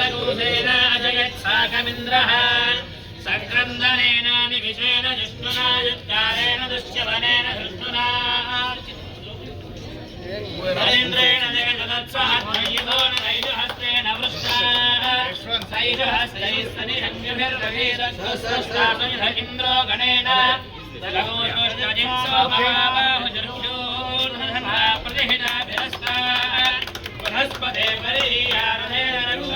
जलकूसेन अजगत्साकमिन्द्रः सक्रन्दनेन निविशेन जिष्णुना युत्कारेण दुश्यवनेन धृष्णुना नरेन्द्रेण जगजदत्सहस्रयुधो न नैजुहस्तेन वृष्टा नैजुहस्तैस्तनिरङ्गभिर्रवीरस्वस्तापनिध इन्द्रो गणेन जगमोषोष्टजित्सो महाबाहुजर्षूर्धना प्रतिहिताभिरस्ता बृहस्पते परियारहेण रक्षो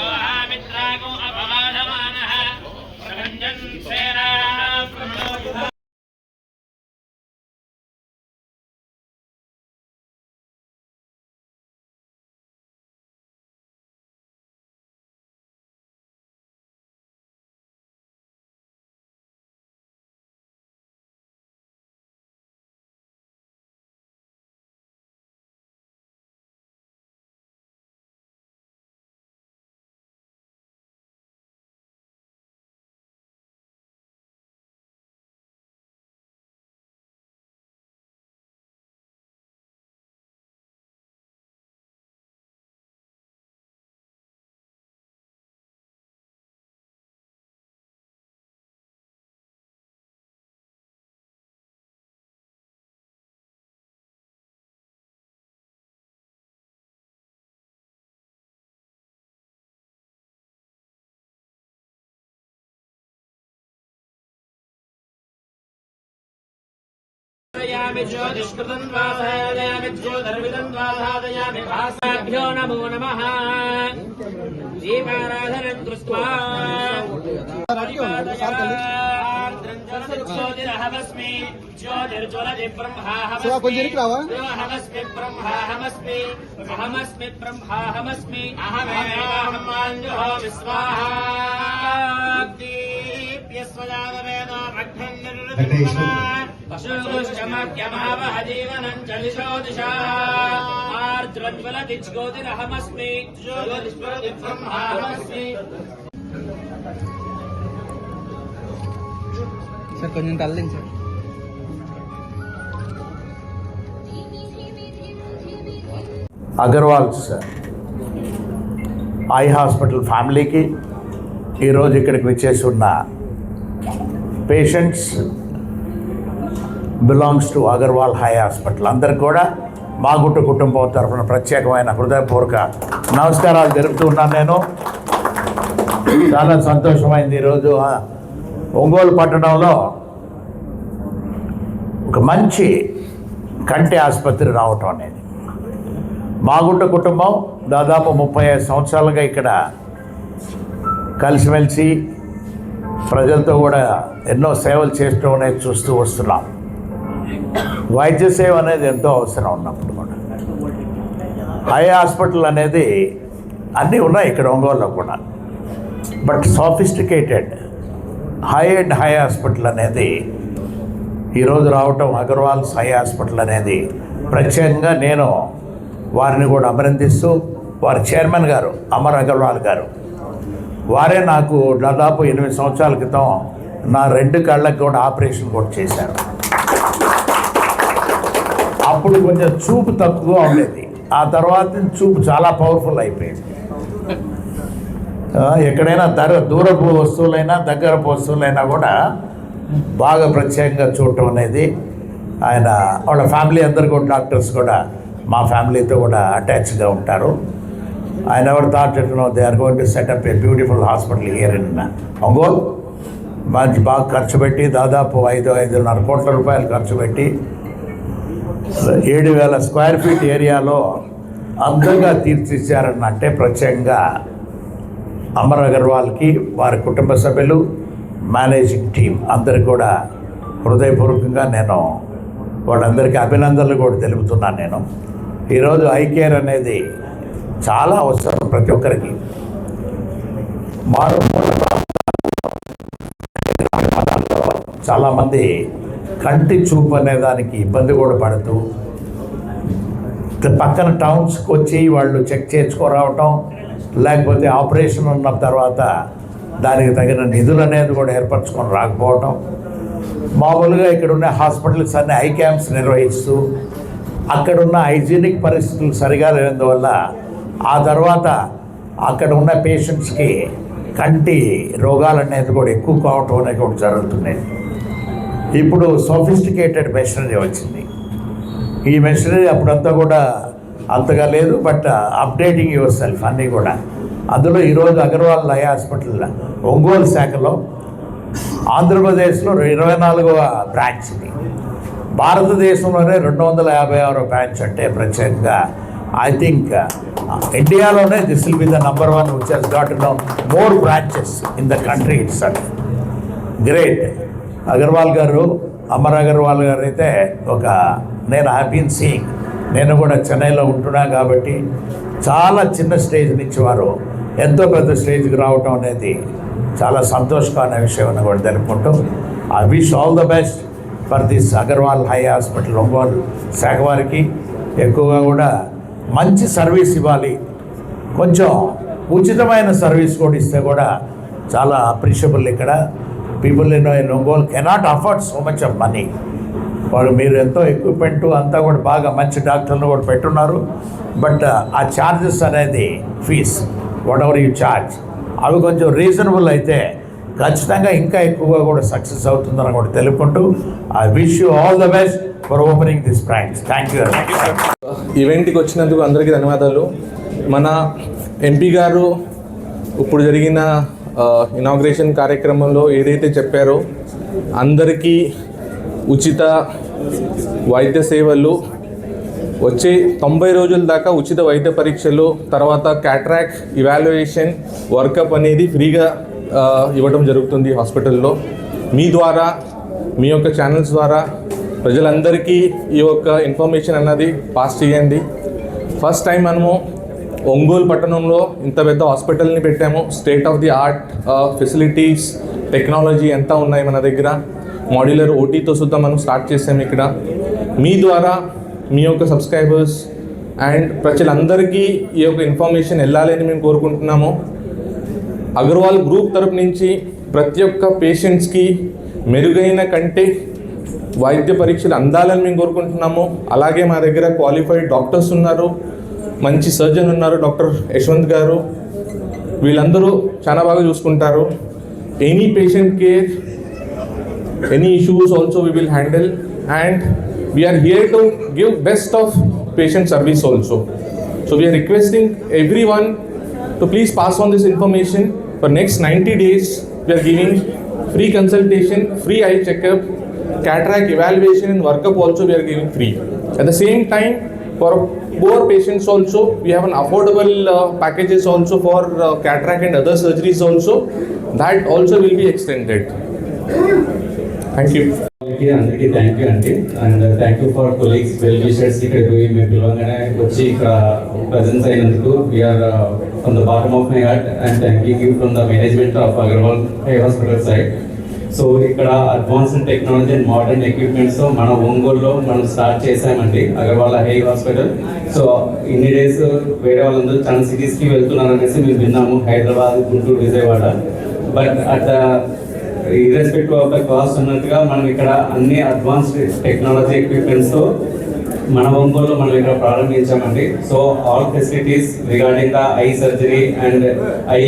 धादयामि ज्योतिष्कृतं त्वा ज्योतिर्विदं त्वा भासाभ्यो नमो नमः। दीपाराधनं कृत्वा ज्योतिरहमस्मि ज्योतिर्ज्वलति ब्रह्माहमस्मि ब्रह्माहमस्मि ब्रह्माहमस्मि अहमस्मि ब्रह्माहमस्मि। अहमेवाहमाञ्जुहो विस्वाहा दीप्यस्वजातवेदो भक्तन् निर्विद्यमान् పశూశ్చ చలిశో దిశా ఆర్ద్రజ్వల సార్ కొంచెం తల్లింది సార్. అగర్వాల్స్ ఐ హాస్పిటల్ ఫ్యామిలీకి ఈరోజు ఇక్కడికి విచ్చేసి ఉన్న patients belongs to Agarwal eye hospital అందరికి కూడా మా గుట్టు కుటుంబం తరఫున ప్రత్యేకమైన హృదయపూర్వక నమస్కారాలు జరుపుతున్నాను నేను. చాలా సంతోషమైంది ఈరోజు. ఒంగోలు పట్టణంలో ఒక మంచి కంటి ఆసుపత్రి రావటం అనేది. మాగుంట కుటుంబం దాదాపు ముప్పై ఐదు సంవత్సరాలుగా ఇక్కడ కలిసిమెలిసి ప్రజలతో కూడా ఎన్నో సేవలు చేస్తూ అనేది చూస్తూ వస్తున్నాం. వైద్య సేవ అనేది ఎంతో అవసరం ఉన్నప్పుడు కూడా. హై హాస్పిటల్ అనేది అన్నీ ఉన్నాయి ఇక్కడ ఒంగోలులో కూడా. But sophisticated high end eye hospital అనేది ఈరోజు రావటం అగర్వాల్స్ హై హాస్పిటల్ అనేది ప్రత్యేకంగా నేను వారిని కూడా అభినందిస్తూ వారి చైర్మన్ గారు అమర్ అగర్వాల్ గారు వారే నాకు దాదాపు ఎనిమిది సంవత్సరాల క్రితం నా రెండు కళ్ళకి కూడా ఆపరేషన్ కూడా చేశారు. అప్పుడు కొంచెం చూపు తక్కువగా ఉండేది. ఆ తర్వాత చూపు చాలా పవర్ఫుల్ అయిపోయింది. ఎక్కడైనా దర దూరపు వస్తువులైనా దగ్గరపు వస్తువులైనా కూడా బాగా ప్రత్యేకంగా చూడటం అనేది ఆయన వాళ్ళ ఫ్యామిలీ అందరు కూడా డాక్టర్స్ కూడా మా ఫ్యామిలీతో కూడా అటాచ్గా ఉంటారు. ఆయన ఎవరు thought no they are going to set up a beautiful hospital here in Ongole మంచి బాగా ఖర్చు పెట్టి దాదాపు ఐదు ఐదున్నర కోట్ల రూపాయలు ఖర్చు పెట్టి ఏడు వేల స్క్వేర్ ఫీట్ ఏరియాలో అందంగా తీర్చిచ్చారన్న అంటే ప్రత్యేకంగా అమర్ అగర్వాల్కి వారి కుటుంబ సభ్యులు మేనేజింగ్ టీం అందరు కూడా హృదయపూర్వకంగా నేను వాళ్ళందరికీ అభినందనలు కూడా తెలుపుతున్నాను నేను. ఈరోజు ఐ కేర్ అనేది చాలా అవసరం ప్రతి ఒక్కరికి. మారుమూల చాలామంది కంటి చూపు అనే దానికి ఇబ్బంది కూడా పడుతూ పక్కన టౌన్స్కి వచ్చి వాళ్ళు చెక్ చేసుకురావటం లేకపోతే ఆపరేషన్ ఉన్న తర్వాత దానికి తగిన నిధులు అనేది కూడా ఏర్పరచుకొని రాకపోవటం. మామూలుగా ఇక్కడ ఉన్న హాస్పిటల్స్ అన్ని ఐ క్యాంప్స్ నిర్వహిస్తూ అక్కడున్న హైజీనిక్ పరిస్థితులు సరిగా లేనందువల్ల ఆ తర్వాత అక్కడ ఉన్న పేషెంట్స్కి కంటి రోగాలు అనేది కూడా ఎక్కువ కావటం అనేది కూడా జరుగుతున్నాయి ఇప్పుడు సోఫిస్టికేటెడ్ మెషినరీ వచ్చింది. ఈ మెషినరీ అప్పుడంతా కూడా అంతగా లేదు బట్ అప్డేటింగ్ యువర్ సెల్ఫ్ అన్నీ కూడా. అందులో ఈరోజు అగర్వాల్ లయ హాస్పిటల్ ఒంగోలు శాఖలో ఆంధ్రప్రదేశ్లో ఇరవై నాలుగవ బ్రాంచ్ ఇది. భారతదేశంలోనే రెండు వందల యాభై ఆరో బ్రాంచ్ అంటే ప్రత్యేకంగా ఐ థింక్ ఇండియాలోనే this will be the number one which he's got no more branches in the country it's great Agarwal గారు అమర్ అగర్వాల్ గారు అయితే ఒక నేను హ్యాపీన్ సీయింగ్ నేను కూడా చెన్నైలో ఉంటున్నా కాబట్టి చాలా చిన్న స్టేజ్ నుంచి వారు ఎంతో పెద్ద స్టేజ్కి రావటం అనేది చాలా సంతోషకరమైన విషయం అని కూడా తెలుపుకుంటూ I wish all the best for this Agarwal eye hospital Ongole శాఖ వారికి. ఎక్కువగా కూడా మంచి సర్వీస్ ఇవ్వాలి. కొంచెం ఉచితమైన సర్వీస్ కూడా ఇస్తే కూడా చాలా అప్రిషియబుల్ ఇక్కడ. People in in Ongole cannot afford so much of money వాళ్ళు మీరు ఎంతో ఎక్విప్మెంట్ అంతా కూడా బాగా మంచి డాక్టర్లు కూడా పెట్టున్నారు. బట్ ఆ ఛార్జెస్ అనేది fees whatever you charge అవి కొంచెం రీజనబుల్ అయితే ఖచ్చితంగా ఇంకా ఎక్కువగా కూడా సక్సెస్ అవుతుందని కూడా తెలుపుకుంటూ I wish you all the best for opening this branch thank you much ఈవెంట్కి వచ్చినందుకు అందరికీ ధన్యవాదాలు. మన ఎంపీ గారు ఇప్పుడు జరిగిన ఇనాగ్రేషన్ కార్యక్రమంలో ఏదైతే చెప్పారో అందరికీ ఉచిత వైద్య సేవలు. వచ్చే తొంభై రోజుల దాకా ఉచిత వైద్య పరీక్షలు తర్వాత క్యాట్రాక్ ఇవాల్యుయేషన్ వర్కప్ అనేది ఫ్రీగా ఇవ్వడం జరుగుతుంది హాస్పిటల్లో. మీ ద్వారా మీ యొక్క ఛానల్స్ ద్వారా ప్రజలందరికీ ఈ యొక్క ఇన్ఫర్మేషన్ అన్నది పాస్ చేయండి. ఫస్ట్ టైం మనము ఒంగోలు పట్టణంలో ఇంత పెద్ద హాస్పిటల్ని పెట్టాము. State of the art facilities technology ఎంత ఉన్నాయి మన దగ్గర? మాడ్యులర్ ఓటీతో సుద్ధా మనం స్టార్ట్ చేసాము ఇక్కడ. మీ ద్వారా మీ యొక్క సబ్స్క్రైబర్స్ అండ్ ప్రజలందరికీ ఈ యొక్క ఇన్ఫర్మేషన్ వెళ్ళాలి అని మేము కోరుకుంటున్నాము. అగర్వాల్ గ్రూప్ తరపు నుంచి ప్రతి ఒక్క పేషెంట్స్కి మెరుగైన కంటే వైద్య పరీక్షలు అందాలని మేము కోరుకుంటున్నాము. అలాగే మా దగ్గర క్వాలిఫైడ్ డాక్టర్స్ ఉన్నారు. మంచి సర్జన్ ఉన్నారు డాక్టర్ యశ్వంత్ గారు వీళ్ళందరూ చాలా బాగా చూసుకుంటారు any patient care any issues also we will handle and we are here to give best of patient service also so we are requesting everyone to please pass on this information for next ninety days we are giving free consultation free eye checkup cataract evaluation and workup also we are free at the same same for poor patients also, we have an affordable uh, packages also for uh, cataract and other surgeries also. That also will be extended. Thank you. అందరికీ అందరికీ thank you అండి and thank you for colleagues well wishers ఇక్కడ పోయి మేము పిలవగానే వచ్చి ఇక్కడ presence అయినందుకు we are from the bottom of my heart and thank you from the management of Agarwal eye hospital side so ఇక్కడ advanced technology and modern equipments మన ఒంగోలులో మనం స్టార్ట్ చేసామండి అగర్వాల్ హై హాస్పిటల్. సో ఇన్ని డేస్ వేరే వాళ్ళందరూ చాలా సిటీస్కి వెళ్తున్నారు అనేసి మేము విన్నాము Hyderabad Guntur Vijayawada. But at irrespective of the cost ఉన్నట్టుగా మనం ఇక్కడ అన్ని అడ్వాన్స్డ్ టెక్నాలజీ ఎక్విప్మెంట్స్తో మన ఒంగోలులో మనం ఇక్కడ ప్రారంభించామండి. So all facilities regarding the eye surgery and eye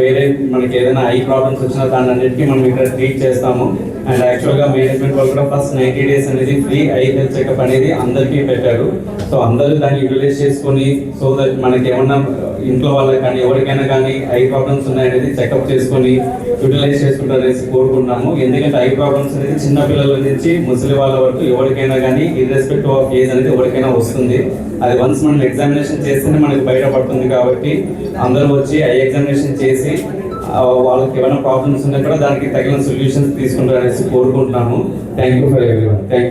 వేరే మనకి ఏదైనా ఐ ప్రాబ్లమ్స్ వచ్చినా దాని అన్నిటికీ మనం ఇక్కడ ట్రీట్ చేస్తాము. అండ్ యాక్చువల్గా మేనేజ్మెంట్ వాళ్ళు కూడా ఫస్ట్ నైంటీ డేస్ అనేది ఫ్రీ ఐ హెల్త్ చెకప్ అనేది అందరికీ పెట్టారు. సో అందరూ దాన్ని యూటిలైజ్ చేసుకొని సో దట్ మనకి ఏమన్నా ఇంట్లో వాళ్ళకి కానీ ఎవరికైనా కానీ ఐ ప్రాబ్లమ్స్ ఉన్నాయనేది చెకప్ చేసుకొని యూటిలైజ్ చేసుకుంటారనేసి కోరుకుంటున్నాము. ఎందుకంటే ఐ ప్రాబ్లమ్స్ అనేది చిన్న పిల్లల నుంచి ముసలి వాళ్ళ వరకు ఎవరికైనా కానీ ఇర్రెస్పెక్ట్ ఆఫ్ ఏజ్ అనేది ఎవరికైనా వస్తుంది. అది వన్స్ మనం ఎగ్జామినేషన్ చేస్తేనే మనకి బయటపడుతుంది కాబట్టి అందరూ వచ్చి ఐ ఎగ్జామినేషన్ చేసి వాళ్ళకి ఏమైనా ప్రాబ్లమ్స్ ఉన్నా కూడా దానికి తగిన సొల్యూషన్స్ తీసుకుంటారనేసి కోరుకుంటున్నాము. Thank you for everyone thank